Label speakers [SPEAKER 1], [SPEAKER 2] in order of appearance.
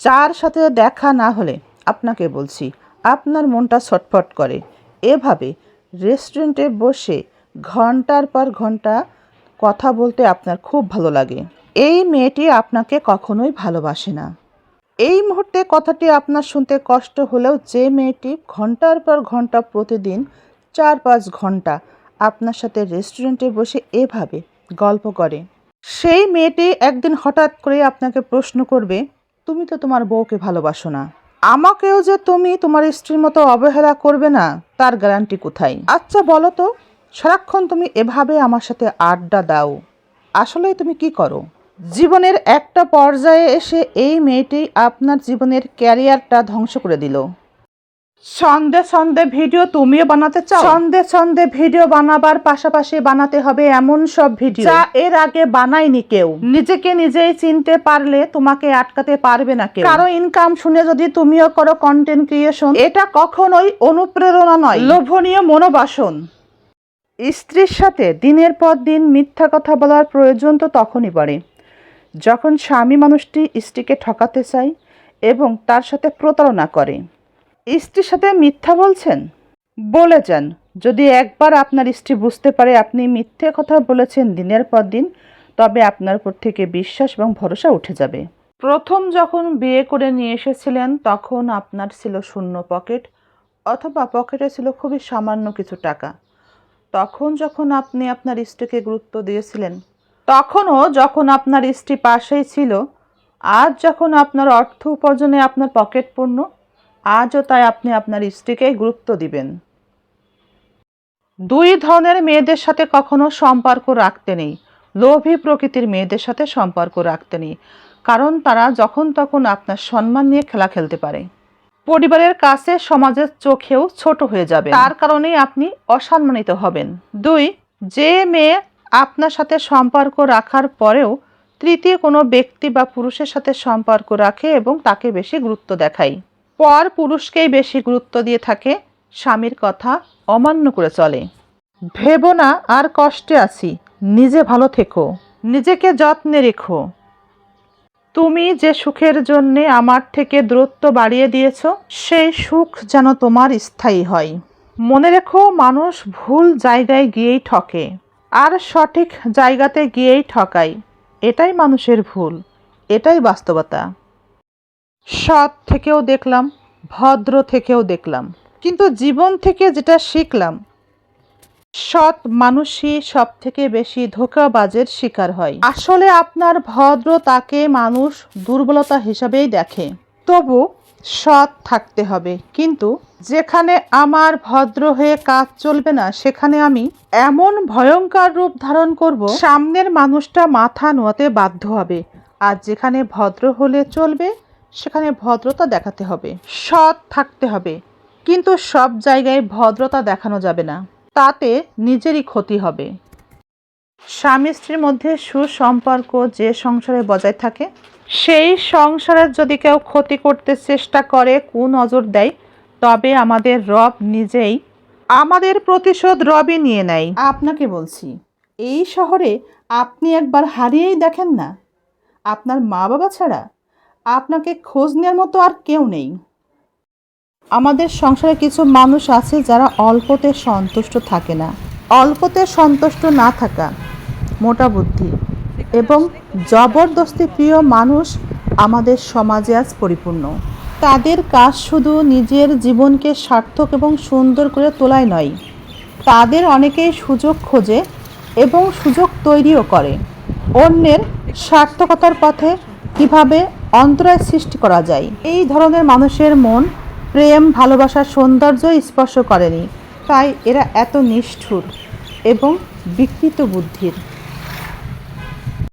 [SPEAKER 1] যার সাথে দেখা না হলে আপনাকে বলছি, আপনার মনটা ছটফট করে। এভাবে রেস্টুরেন্টে বসে ঘণ্টার পর ঘণ্টা কথা বলতে আপনার খুব ভালো লাগে। এই মেয়েটি আপনাকে কখনোই ভালোবাসে না। এই মুহূর্তে কথাটি আপনার শুনতে কষ্ট হলেও যে মেয়েটি ঘণ্টার পর ঘণ্টা প্রতিদিন চার পাঁচ ঘণ্টা আপনার সাথে রেস্টুরেন্টে বসে এভাবে গল্প করে, সেই মেয়েটি একদিন হঠাৎ করে আপনাকে প্রশ্ন করবে তুমি তো তোমার বউকে ভালোবাসো না। আমাকেও যে তুমি তোমার স্ত্রীর মতো অবহেলা করবে না, তার গ্যারান্টি কোথায়? আচ্ছা বলো তো, সারাক্ষণ তুমি এভাবে আমার সাথে আড্ডা দাও। আসলে তুমি কি করো? জীবনের একটা পর্যায়ে এসে এই মেয়েটি আপনার জীবনের ক্যারিয়ারটা ধ্বংস করে দিল। সন্ধে সন্ধে ভিডিও তুমিও বানাতে চাও? সন্ধে সন্ধে ভিডিও বানাবার পাশাপাশি বানাতে হবে এমন সব ভিডিও। যা এর আগে বানায়নি কেউ। নিজেকে নিজেই চিনতে পারলে তোমাকে আটকাতে পারবে না কেউ। কারও ইনকাম শুনে যদি তুমিও করো কন্টেন্ট ক্রিয়েশন এটা কখনোই অনুপ্রেরণা নয়। লোভনীয় মনোবাসন। স্ত্রীর সাথে দিনের পর দিন মিথ্যা কথা বলার প্রয়োজন তো তখনই পড়ে যখন স্বামী মানুষটি স্ত্রীকে ঠকাতে চায় এবং তার সাথে প্রতারণা করে। স্ত্রীর সাথে মিথ্যা বলছেন? বলে যান। যদি একবার আপনার স্ত্রী বুঝতে পারে আপনি মিথ্যে কথা বলেছেন দিনের পর দিন, তবে আপনার উপর থেকে বিশ্বাস এবং ভরসা উঠে যাবে। প্রথম যখন বিয়ে করে নিয়ে এসেছিলেন, তখন আপনার ছিল শূন্য পকেট, অথবা পকেটে ছিল খুবই সামান্য কিছু টাকা। তখন যখন আপনি আপনার স্ত্রীকে গুরুত্ব দিয়েছিলেন, তখনও যখন আপনার স্ত্রী পাশেই ছিল, আজ যখন আপনার অর্থ উপার্জনে আপনার পকেট পূর্ণ আজও তাই আপনি আপনার স্ত্রীকেই গুরুত্ব দিবেন। দুই ধরনের মেয়েদের সাথে কখনো সম্পর্ক রাখতে নেই। লোভী প্রকৃতির মেয়েদের সাথে সম্পর্ক রাখতে নেই। কারণ তারা যখন তখন আপনার সম্মান নিয়ে খেলা খেলতে পারে। পরিবারের কাছে সমাজের চোখেও ছোট হয়ে যাবে তার কারণেই আপনি অসম্মানিত হবেন। দুই, যে মেয়ে আপনার সাথে সম্পর্ক রাখার পরেও তৃতীয় কোনো ব্যক্তি বা পুরুষের সাথে সম্পর্ক রাখে এবং তাকে বেশি গুরুত্ব দেখায়। পর পুরুষকেই বেশি গুরুত্ব দিয়ে থাকে স্বামীর কথা অমান্য করে চলে। ভেবো না, আর কষ্টে আছি। নিজে ভালো থেকো। নিজেকে যত্নে রেখো। তুমি যে সুখের জন্যে আমার থেকে দূরত্ব বাড়িয়ে দিয়েছ, সেই সুখ যেন তোমার স্থায়ী হয়। মনে রেখো, মানুষ ভুল জায়গায় গিয়েই ঠকে, আর সঠিক জায়গাতে গিয়েই ঠকায়। এটাই মানুষের ভুল, এটাই বাস্তবতা। সৎ থেকেও দেখলাম, ভদ্র থেকেও দেখলাম। কিন্তু জীবন থেকে যেটা শিখলাম, সৎ মানুষই সব থেকে বেশি ধোকাবাজের শিকার হয়। আসলে আপনার ভদ্র তাকে মানুষ দুর্বলতা হিসাবেই দেখে। তবু সৎ থাকতে হবে। কিন্তু যেখানে আমার ভদ্র হয়ে কাজ চলবে না, সেখানে আমি এমন ভয়ঙ্কর রূপ ধারণ করব, সামনের মানুষটা মাথা নোয়াতে বাধ্য হবে। আর যেখানে ভদ্র হলে চলবে সেখানে ভদ্রতা দেখাতে হবে, সৎ থাকতে হবে। কিন্তু সব জায়গায় ভদ্রতা দেখানো যাবে না, তাতে নিজেরই ক্ষতি হবে। স্বামী স্ত্রীর মধ্যে সুসম্পর্ক যে সংসারে বজায় থাকে, সেই সংসারের যদি কেউ ক্ষতি করতে চেষ্টা করে, কু নজর দেয়, তবে আমাদের রব নিজেই আমাদের প্রতিশোধ রবই নিয়ে নেয়। আপনাকে বলছি, এই শহরে আপনি একবার হারিয়েই দেখেন না। আপনার মা বাবা ছাড়া আপনাকে খোঁজ নেওয়ার মতো আর কেউ নেই। আমাদের সংসারে কিছু মানুষ আছে যারা অল্পতে সন্তুষ্ট থাকে না। অল্পতে সন্তুষ্ট না থাকা মোটা বুদ্ধি এবং জবরদস্তি প্রিয় মানুষ আমাদের সমাজে আজ পরিপূর্ণ। তাদের কাজ শুধু নিজের জীবনকে সার্থক এবং সুন্দর করে তোলাই নয়, তাদের অনেকেই সুযোগ খোঁজে এবং সুযোগ তৈরিও করে। অন্যের সার্থকতার পথে কীভাবে অন্তরায় সৃষ্টি করা যায়। এই ধরনের মানুষের মন, প্রেম ভালোবাসার সৌন্দর্য স্পর্শ করেনি। তাই এরা এত নিষ্ঠুর এবং বিকৃত বুদ্ধির।